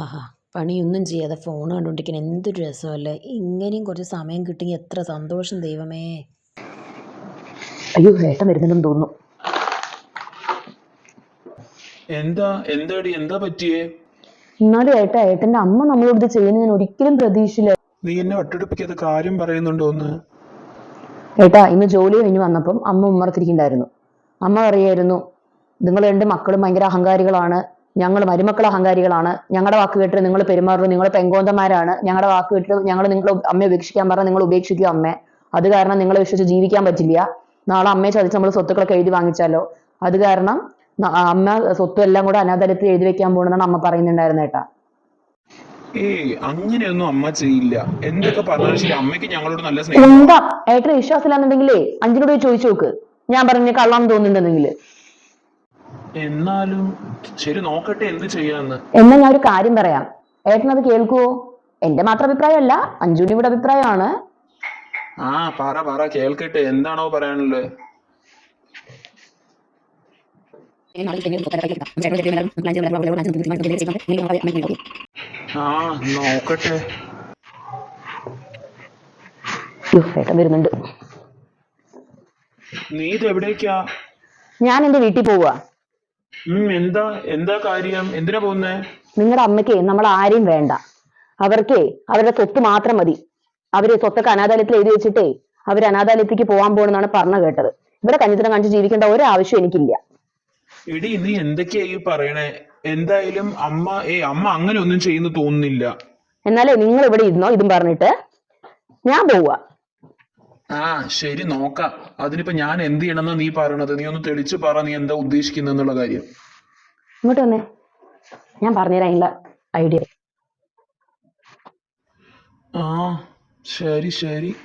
ആഹാ പണിയൊന്നും ചെയ്യാതെ ഫോൺ കണ്ടുകൊണ്ടിരിക്കാൻ എന്തൊരു രസമല്ലേ? ഇങ്ങനെയും കുറച്ച് സമയം കിട്ടിയെങ്കിൽ എത്ര സന്തോഷം ദൈവമേ. അയ്യോ ഏട്ടൻ വരുന്നുണ്ടെന്ന് തോന്നുന്നു. എന്താ എന്താടി എന്താ പറ്റിയേ? എന്നാലും ഏട്ടാ ഏട്ടന്റെ അമ്മ നമ്മളോട് ഇത് ചെയ്യുന്നത് ഞാൻ ഒരിക്കലും പ്രതീക്ഷയില്ല നീ എന്നെ ഒട്ടടുപ്പിക്കാത്ത കാര്യം പറയുന്നുണ്ടോന്ന് ഏട്ടാ ഇന്ന് ജോലി കഴിഞ്ഞ് വന്നപ്പം അമ്മ ഉമ്മറത്തിരിക്കണ്ടായിരുന്നു. അമ്മ പറയായിരുന്നു നിങ്ങൾ രണ്ട് മക്കളും ഭയങ്കര അഹങ്കാരികളാണ്. ഞങ്ങൾ മരുമക്കൾ അഹങ്കാരികളാണ്. ഞങ്ങളുടെ വാക്ക് കേട്ടിട്ട് നിങ്ങൾ പെരുമാറുന്നു നിങ്ങൾ പെങ്കോന്തന്മാരാണ്. ഞങ്ങളുടെ വാക്ക് കേട്ടിട്ട് ഞങ്ങൾ നിങ്ങൾ അമ്മയെ ഉപേക്ഷിക്കാൻ പറഞ്ഞാൽ നിങ്ങൾ ഉപേക്ഷിക്കുക അമ്മ. അത് കാരണം നിങ്ങളെ വിശ്വസിച്ച് ജീവിക്കാൻ പറ്റില്ല. നാളെ അമ്മയെ ചതിച്ച് നമ്മൾ സ്വത്തുക്കളൊക്കെ എഴുതി വാങ്ങിച്ചാലോ? അത് കാരണം അമ്മ സ്വത്തും എല്ലാം കൂടെ അനാഥാലയത്തിൽ എഴുതി വെക്കാൻ പോകണമെന്നാണ് അമ്മ പറയുന്നുണ്ടായിരുന്നു ഏട്ടാ. ഏയ് അങ്ങനെയൊന്നും അമ്മ ചെയ്യില്ല. എന്തൊക്കെ പറഞ്ഞാലും ശരി അമ്മയ്ക്ക് ഞങ്ങളോട് നല്ല സ്നേഹം. എന്താ? ഏട്ടന് വിശ്വാസമില്ലാന്നുണ്ടെങ്കിലേ അഞ്ചിനോട് ചോദിച്ചു നോക്ക്. ഞാൻ പറഞ്ഞ കള്ളം തോന്നുന്നുണ്ടെങ്കിൽ. എന്നാലും ശരി നോക്കട്ടെ എന്ത് ചെയ്യാന്ന്. എന്നാ ഞാൻ ഒരു കാര്യം പറയാം. ഏട്ടനത് കേൾക്കുവോ? എന്റെ മാത്രം അഭിപ്രായമല്ല അഞ്ജുവിന്റെ കൂടെ അഭിപ്രായമാണ്. ആ പറ പറ കേൾക്കട്ടെ. എന്താണോ പറയാനുള്ളത് ആ നോക്കട്ടെ. ഏട്ടൻ വരുന്നുണ്ട്. നീ ഇത് എവിടേക്കാ ഞാൻ എന്റെ വീട്ടിൽ പോവുക എന്താ എന്താ കാര്യം? എന്തിനാ പോകുന്നേ? നിങ്ങളുടെ അമ്മയ്ക്ക് നമ്മൾ ആരെയും വേണ്ട. അവർക്ക് അവരുടെ സ്വത്ത് മാത്രം മതി. അവർ സ്വത്തൊക്കെ അനാഥാലയത്തിൽ എഴുതി വെച്ചിട്ടേ അവർ അനാഥാലയത്തേക്ക് പോകാൻ പോകണമെന്നാണ് പറഞ്ഞു കേട്ടത്. ഇവിടെ കഞ്ഞിത്തരം കാണിച്ച് ജീവിക്കേണ്ട ഒരു ഒരാവശ്യം എനിക്കില്ല. എടി നീ എന്തൊക്കെയാ ഈ പറയണേ? എന്തായാലും അമ്മ ഏ അമ്മ അങ്ങനെ ഒന്നും ചെയ്യുന്നു തോന്നുന്നില്ല. എന്നാലേ നിങ്ങൾ ഇവിടെ ഇരുന്നോ ഇതും പറഞ്ഞിട്ട്. ഞാൻ പോവുക ആ ശരി നോക്കാം. അതിനിപ്പോ ഞാൻ എന്ത് ചെയ്യണമെന്നാ നീ പറയണത്? നീ ഒന്ന് തെളിച്ച് പറ നീ എന്താ ഉദ്ദേശിക്കുന്നെന്നുള്ള കാര്യം. ഇങ്ങോട്ട് വന്നേ. ഞാൻ പറഞ്ഞുതരാം അതിനുള്ള ഐഡിയ. ആ ശരി ശരി.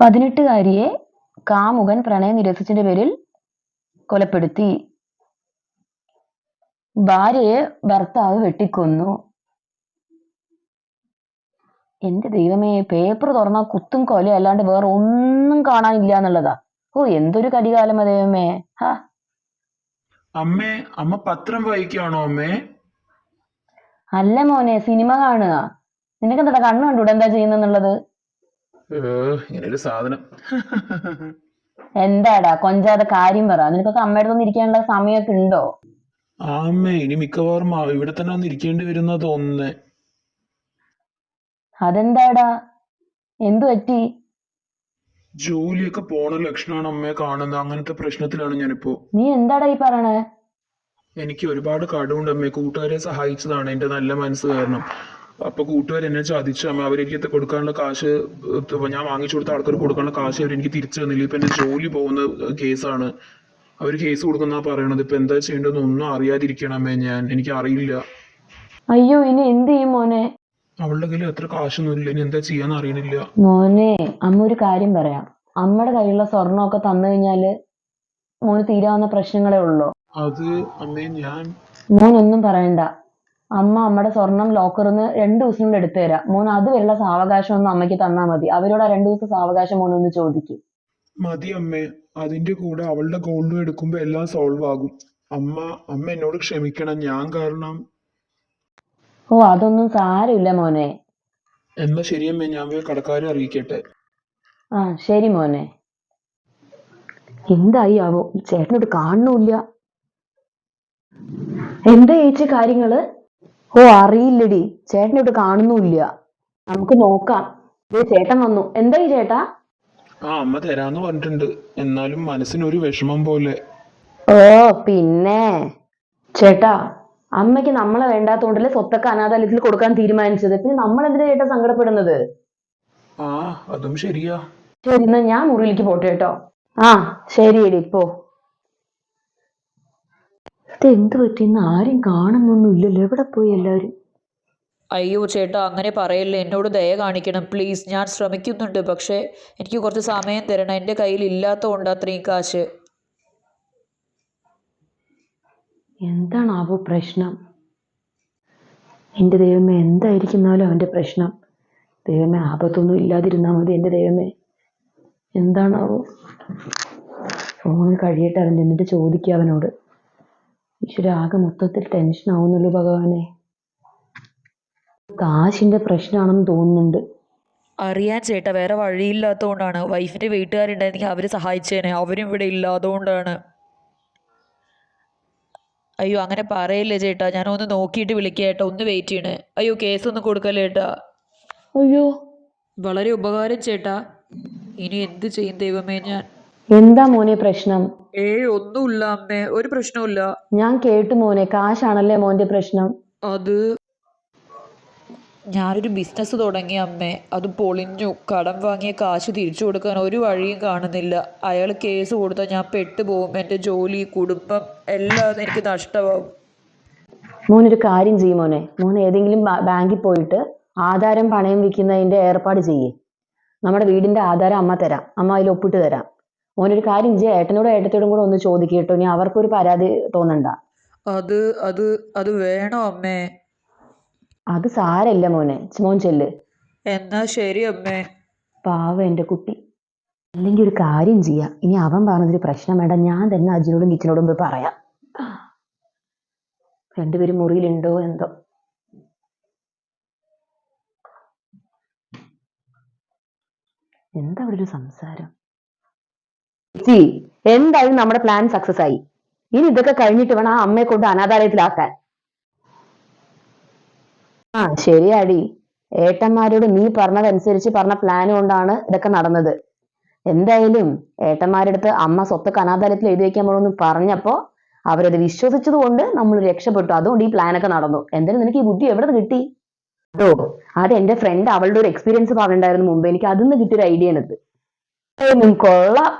പതിനെട്ടുകാരിയെ കാമുകൻ പ്രണയം നിരസിച്ചതിന്റെ പേരിൽ കൊലപ്പെടുത്തി. ഭാര്യയെ ഭർത്താവ് വെട്ടിക്കൊന്നു. എന്റെ ദൈവമേ പേപ്പർ തുറന്നാൽ കുത്തും കൊല അല്ലാണ്ട് വേറെ ഒന്നും കാണാനില്ല എന്നുള്ളതാ. ഓ എന്തൊരു കലികാലം ദൈവമേ ഹാ. അമ്മേ അമ്മ പത്രം വായിക്കുകയാണോ അമ്മേ? അല്ല മോനെ സിനിമ കാണുക. നിനക്ക് എന്താ കണ്ണ് കണ്ടൂടെ എന്താ ചെയ്യുന്നെന്നുള്ളത് ഏ, സാധനം. എന്താടാ കൊഞ്ചാതെ കാര്യം പറ. നിനക്കൊക്കെ അമ്മയുടെ ഒന്നും ഇരിക്കാനുള്ള സമയമൊക്കെ ഉണ്ടോ? ആ അമ്മേ ഇനി മിക്കവാറും ഇവിടെ തന്നെ ഒന്ന് ഇരിക്കേണ്ടി വരുന്ന തോന്നുന്നേ അതെന്താടാ? എന്തു പറ്റി? ജോലിയൊക്കെ പോണ ലക്ഷണമാണ് അമ്മയെ കാണുന്നത്. അങ്ങനത്തെ പ്രശ്നത്തിലാണ് ഞാനിപ്പോ. നീ എന്താടാ ഈ പറയണേ? എനിക്ക് ഒരുപാട് കടമുണ്ട് അമ്മേ. കൂട്ടുകാരെ സഹായിച്ചതാണ് എന്റെ നല്ല മനസ്സ് കാരണം. അപ്പൊ കൂട്ടുകാർ എന്നെ ചതിച്ചു. അമ്മ അവരെനിക്ക് കൊടുക്കാനുള്ള കാശ് ഞാൻ വാങ്ങിച്ചു കൊടുത്ത ആൾക്കാർ കൊടുക്കാനുള്ള കാശ് അവർ എനിക്ക് തിരിച്ചു തന്നില്ല. ഇപ്പൊ എന്റെ ജോലി പോകുന്ന കേസാണ്. അവർ കേസ് കൊടുക്കുന്ന പറയണത്. ഇപ്പൊ എന്താ ചെയ്യേണ്ടതെന്ന് ഒന്നും അറിയാതിരിക്കണം അമ്മേ ഞാൻ. എനിക്ക് അറിയില്ല. അയ്യോ ഇനി എന്ത് ചെയ്യും മോനെ? അവളുടെ കയ്യിൽ എത്ര കാശൊന്നുമില്ല. ഇനി എന്താ ചെയ്യാന്ന് അറിയണില്ല. മോനെ അമ്മ ഒരു കാര്യം പറയാം. അമ്മയുടെ കയ്യിലുള്ള സ്വർണമൊക്കെ തന്നു കഴിഞ്ഞാൽ മോന് തീരാവുന്ന പ്രശ്നങ്ങളേ ഉള്ളൂ. അത് അമ്മേ ഞാൻ മോൻ ഒന്നും പറയണ്ട. അമ്മ അമ്മയുടെ സ്വർണം ലോക്കറിൽ നിന്ന് രണ്ടു ദിവസം കൊണ്ട് എടുത്തു തരാം. മോൻ അതുവരെയുള്ള സാവകാശം ഒന്ന് അമ്മയ്ക്ക് തന്നാ മതി. അവരോട് ആ രണ്ടു ദിവസം സാവകാശം മോൻ ഒന്ന് ചോദിക്കും. മതി അമ്മേ. അതിന്റെ കൂടെ അവളുടെ ഗോൾഡും എടുക്കുമ്പോ എല്ലാം സോൾവ് ആകും. അമ്മ അമ്മ എന്നോട് ക്ഷമിക്കണം. ഞാൻ കാരണം ഓ അതൊന്നും സാരമില്ല മോനെ. എന്നാ ശരിയമ്മേ ഞാൻ പോയി കടക്കാരെ അറിയിക്കട്ടെ. ആ ശരി മോനെ. എന്തായി ആവോ? ഈ ചേട്ടനോട് കാണുന്നില്ല എന്താ ചേച്ചി കാര്യങ്ങൾ? ഓ അറിയില്ലടി. ചേട്ടനോട് കാണുന്നില്ല നമുക്ക് നോക്കാം. ചേട്ടൻ വന്നു. എന്തായി ചേട്ടാ? ആ അമ്മ തരാന്ന് പറഞ്ഞിട്ടുണ്ട്. എന്നാലും മനസ്സിനൊരു വിഷമം പോലെ. ഓ പിന്നെ. ചേട്ടാ അമ്മയ്ക്ക് നമ്മളെ വേണ്ടാത്തോണ്ടല്ലേ സ്വത്തൊക്കെ അനാഥാലയത്തിൽ കൊടുക്കാൻ തീരുമാനിച്ചത്. പിന്നെ നമ്മൾ എന്തിനാ ചേട്ടാ സങ്കടപ്പെടുന്നത്? ആ അതും ശരിയാ. ശരി എന്നാ ഞാൻ മുറിയിലേക്ക് പോട്ടെ കേട്ടോ. ആ ശരി എടി പോ ഇതെന്ത് പറ്റി? പറ്റിന്ന് ആരും കാണുന്നൊന്നും ഇല്ലല്ലോ എവിടെ പോയി എല്ലാവരും? അയ്യോ ചേട്ടാ അങ്ങനെ പറയല്ലേ. എന്നോട് ദയ കാണിക്കണം. പ്ലീസ് ഞാൻ ശ്രമിക്കുന്നുണ്ട്. പക്ഷേ എനിക്ക് കുറച്ച് സമയം തരണം. എന്റെ കയ്യിൽ ഇല്ലാത്തതുകൊണ്ട് അത്രയും കാശ്. എന്താണാവോ പ്രശ്നം? എന്റെ ദൈവമേ എന്തായിരിക്കുന്നാലും അവന്റെ പ്രശ്നം. ദൈവമേ ആപത്തൊന്നും ഇല്ലാതിരുന്നാൽ മതി എന്റെ ദൈവമേ. എന്താണാവോ? ഫോൺ കഴിയട്ടെ അവൻ എന്നിട്ട് ചോദിക്കുക അവനോട്. ഈശ്വര ആകെ മൊത്തത്തിൽ ടെൻഷൻ ആവുന്നല്ലോ ഭഗവാനെ. കാശിന്റെ പ്രശ്നമാണെന്ന് തോന്നുന്നുണ്ട്. അറിയാൻ ചേട്ടാ വേറെ വഴിയില്ലാത്തതുകൊണ്ടാണ്. വൈഫിന്റെ വീട്ടുകാരുണ്ടായിരുന്നെങ്കിൽ അവർ സഹായിച്ചേനെ. അവരും ഇവിടെ ഇല്ല അതുകൊണ്ടാണ് അയ്യോ അങ്ങനെ പറയല്ലേ ചേട്ടാ. ഞാൻ ഒന്ന് നോക്കിയിട്ട് വിളിക്കാം ചേട്ടാ ഒന്ന് വെയിറ്റ് ചെയ്യണേ. അയ്യോ കേസ് ഒന്ന് കൊടുക്കല്ലേ ചേട്ടാ? അയ്യോ. വളരെ ഉപകാരം ചേട്ടാ. ഇനി എന്ത് ചെയ്യും ദൈവമേ ഞാൻ? എന്താ മോനെ പ്രശ്നം? ഏയ് ഒന്നുമില്ല അമ്മേ. ഒരു പ്രശ്നവുമില്ല. ഞാൻ കേട്ടു മോനെ. കാശാണല്ലേ മോന്റെ പ്രശ്നം? അത് ഞാനൊരു ബിസിനസ് തുടങ്ങി അമ്മേ. അത് പൊളിഞ്ഞു. കടം വാങ്ങിയ കാശ് തിരിച്ചു കൊടുക്കാൻ ഒരു വഴിയും കാണുന്നില്ല. അയാൾ കേസ് കൊടുത്താൽ ഞാൻ പെട്ടുപോകും. എന്റെ ജോലി കുടുംബം എല്ലാം എനിക്ക് നഷ്ടമാവും. മോനൊരു കാര്യം ചെയ്യും മോനെ. മോൻ ഏതെങ്കിലും ബാങ്കിൽ പോയിട്ട് ആധാരം പണയം വിൽക്കുന്നതിന്റെ ഏർപ്പാട് ചെയ്യേ. നമ്മുടെ വീടിന്റെ ആധാരം അമ്മ തരാം. അമ്മ അതിൽ ഒപ്പിട്ട് തരാം. മോനൊരു കാര്യം ചെയ്യ. ഏട്ടനോടും ഏട്ടത്തോടും കൂടെ ഒന്ന് ചോദിക്കേട്ടോ ഇനി അവർക്കൊരു പരാതി തോന്നണ്ട. അത് അത് അത് വേണോ അമ്മേ? അത് സാരല്ല മോനെ. മോൻ ചെല്ല്. എന്നാ ശരി അമ്മേ. പാവ എന്റെ കുട്ടി. അല്ലെങ്കിൽ ഒരു കാര്യം ചെയ്യാം. ഇനി അവൻ പറഞ്ഞതൊരു പ്രശ്നം വേണ്ട. ഞാൻ തന്നെ അജിനോടും കിച്ചനോടും പോയി പറയാം. രണ്ടുപേരും മുറിയിലുണ്ടോ എന്തോ. എന്താ അവിടെ ഒരു സംസാരം? എന്തായാലും നമ്മുടെ പ്ലാൻ സക്സസ് ആയി? ഇനി ഇതൊക്കെ കഴിഞ്ഞിട്ട് വേണം ആ അമ്മയെ കൊണ്ട് അനാഥാലയത്തിലാക്കാൻ. ആ ശരിയാടി. ഏട്ടന്മാരോട് നീ പറഞ്ഞതനുസരിച്ച് പറഞ്ഞ പ്ലാൻ കൊണ്ടാണ് ഇതൊക്കെ നടന്നത്. എന്തായാലും ഏട്ടന്മാരുടെ അടുത്ത് അമ്മ സ്വത്തൊക്കെ അനാഥാലയത്തിൽ എഴുതി വെക്കാൻ പോണെന്ന് പറഞ്ഞപ്പോ അവരത് വിശ്വസിച്ചത് കൊണ്ട് നമ്മൾ രക്ഷപ്പെട്ടു. അതുകൊണ്ട് ഈ പ്ലാനൊക്കെ നടന്നു. എന്തായാലും നിനക്ക് ഈ ബുദ്ധി എവിടെ കിട്ടി? അതോ? അത് എന്റെ ഫ്രണ്ട് അവളുടെ ഒരു എക്സ്പീരിയൻസ് പറഞ്ഞിട്ടുണ്ടായിരുന്നു മുമ്പ്. എനിക്ക് അതിന്ന് കിട്ടിയൊരു ഐഡിയ ആണ് ഇത്. കൊള്ളാം.